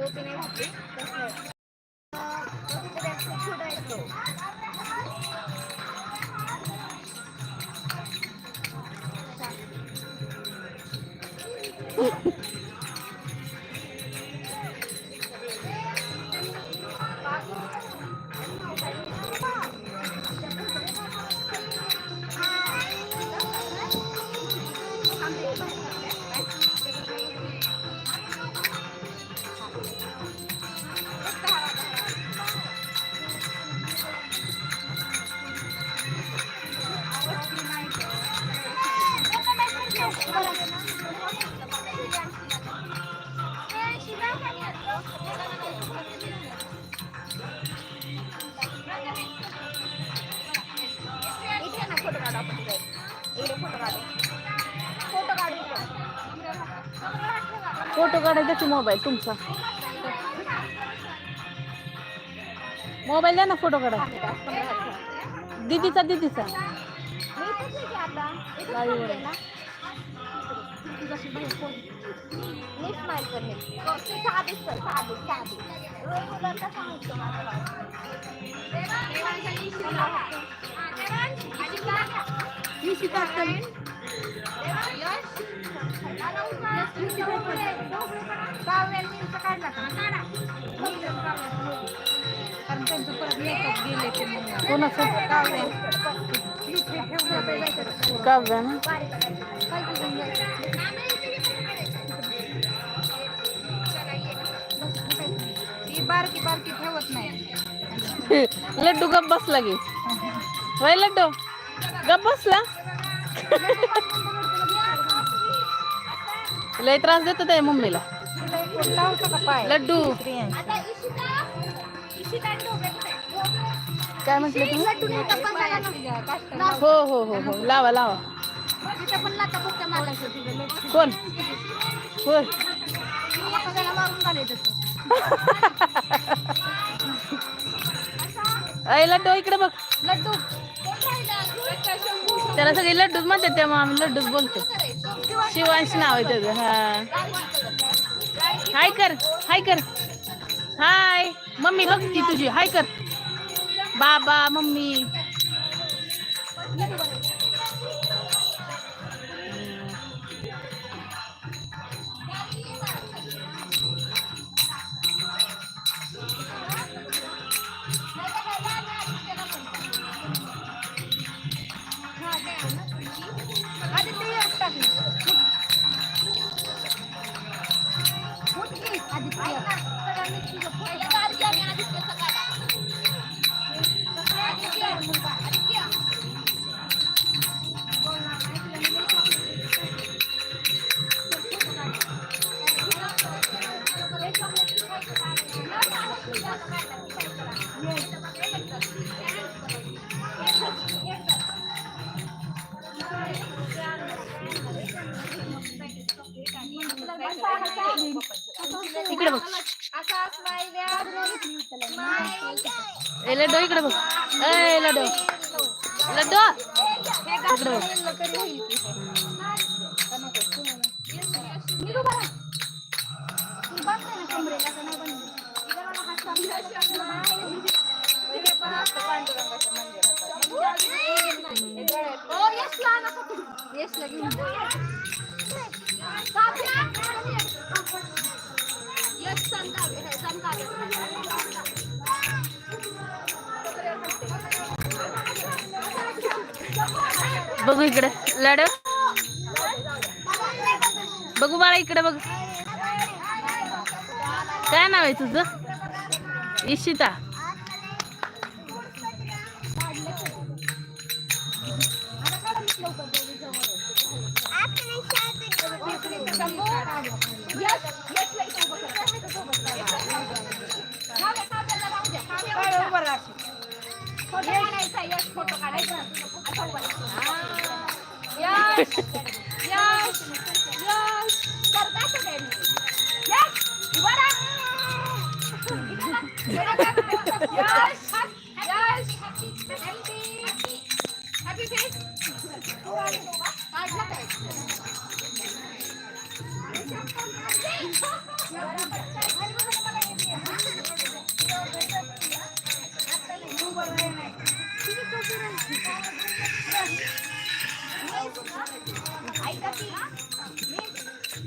टोपी नाही घातली तसं अं, फोटो काढायचा की मोबाईल तुमचा? मोबाईल द्या ना फोटो काढा दीदीचा दीदीचा. मी इथेच कोणाचं काव्या ना बारकी बारकी ठेवत नाही लड्डू गप बसला गे वय लड्डू? गप बसला? लय त्रास देतो त्या मम्मीला लड्डू? काय म्हटलं तुम्ही? हो हो हो हो लावा लावा. कोण घालायचं. अय लड्डू इकडे बघ लड्डू कोण. त्याला सगळे लड्डूच म्हणतात तेव्हा आम्ही लड्डूच बोलतो शिवांश नाव आहे त्याचं हा. हाय कर हाय कर. हाय मम्मी बघती तुझी. हाय कर. बाबा मम्मी. इकडे बघ असा स्माईल द्या. ए लड्डू इकडे बघ ए लड्डू लड्डू हे इकडे बघ घातलं तरी होईल की. निघू बरं. बघू इकडे. लड? बघू बाळा इकडे बघ. काय नाव आहे तुझं? इशिता. शंभू. यश, यश यश यश करता असं काय मी? यश उभं राहा. यश यश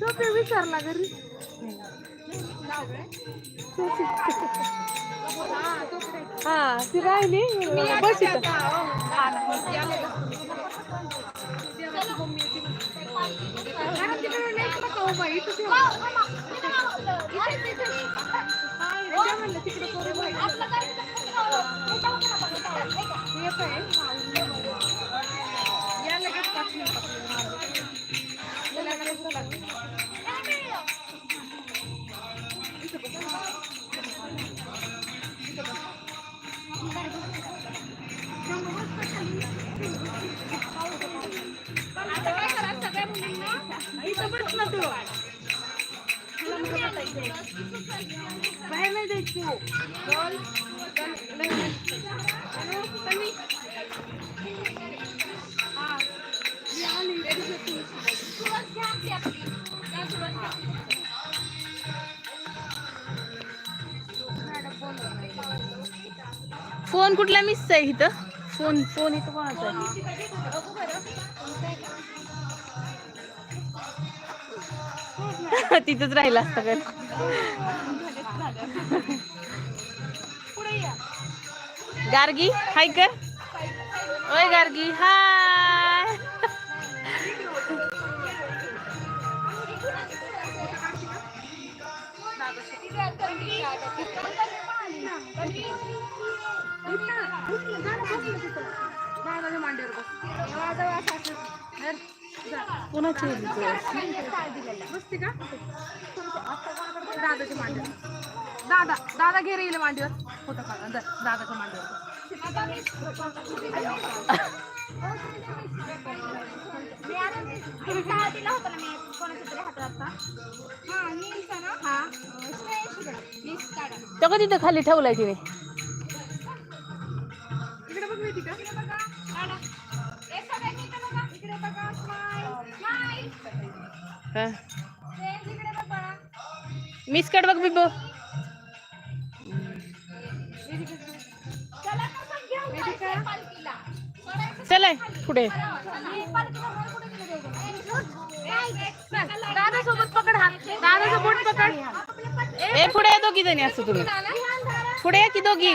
तो काय विचारला घरी? हा ती राहिली बस इथं बाहेर नाही जायची फोन कुठला मिस आहे इथं? फोन फोन इथं कोणाचा आहे? तिथंच राहिला असता काय गार्गी हाय कर ओय गार्गी हाय कोणाची आहे तिथं? बसते का? दादाच्या मांडीवर दादा दादा घे रे हिला मांडीवर. काढा. दर, दादाच्या मांडीवर. होता तो का तिथं खाली ठेवलाय तिने? इकडे बघ मी तिकडे हा. फ्रेंड्स इकडे बघ बाळा मिस कट बघ बिबो चला कसं घेऊन जायचंय पालखीला सोडायचं चलाय पुढे आणि पालखीला वर कुठे गेले दादा सोबत पकड हात दादाचा बोट पकड ए पुढे या दोघी जणी असतो तुम्ही। पुढे या की? दोघी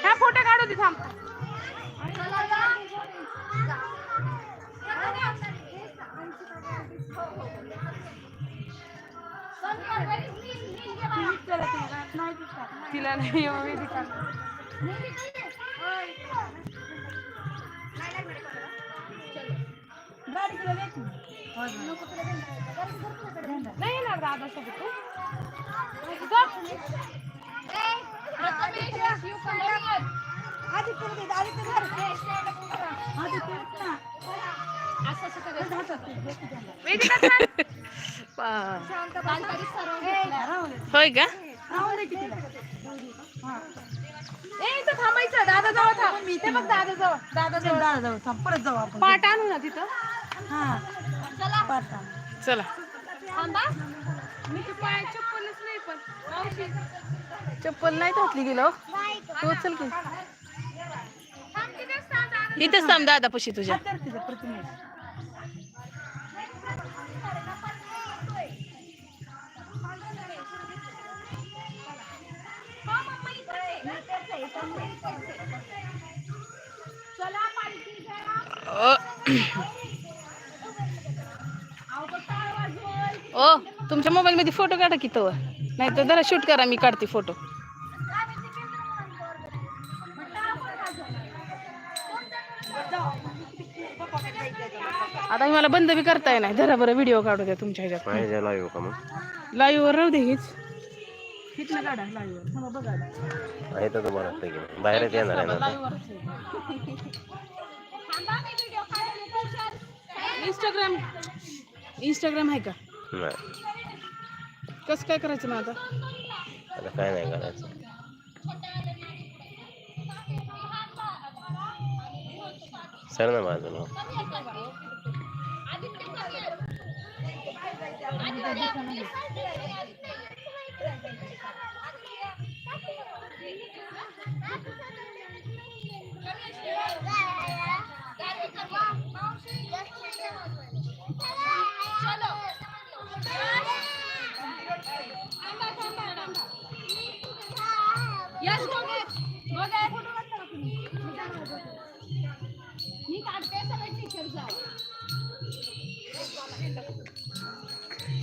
ह्या फोटो काढू दे थांब. तिला नाही नाही. येणार दादा. होय का? थांबायचं. दादा जवळ थांब. ते बघ दादा जवळ दादा जवळ. दादा जवळ. थांब परत जाऊ आपण पाठ आणू ना तिथं. चला. मी पाय चप्पलच नाही पण. मावशी. चप्पल नाही घातली गेलो. तू चल की. इथंच थांब दादा पशी तुझ्या. चला ओ तुमच्या मोबाईल मध्ये फोटो काढा की तो नाही तर जरा शूट करा मी काढते फोटो. आता मला बंद बी करता येणार. जरा बरं व्हिडिओ काढू द्या तुमच्या ह्याच्यात. लाईव्ह का मग? लाईव्ह वर राहू दे हीच. काढा लाईव्ह वर. बघा. आहे तर तुम्हाला वाटतं की बाहेरच येणार आहे ना आता. इंस्टाग्राम इंस्टाग्राम आहे का? नाही. कसं काय करायचं मग आता? आता काय नाही करायचं. सर ना यश गोगेश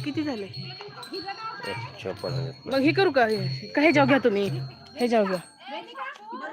किती झाले? मग हे करू का? हे- का हे जाऊ घ्या तुम्ही. हे जाऊ घ्या.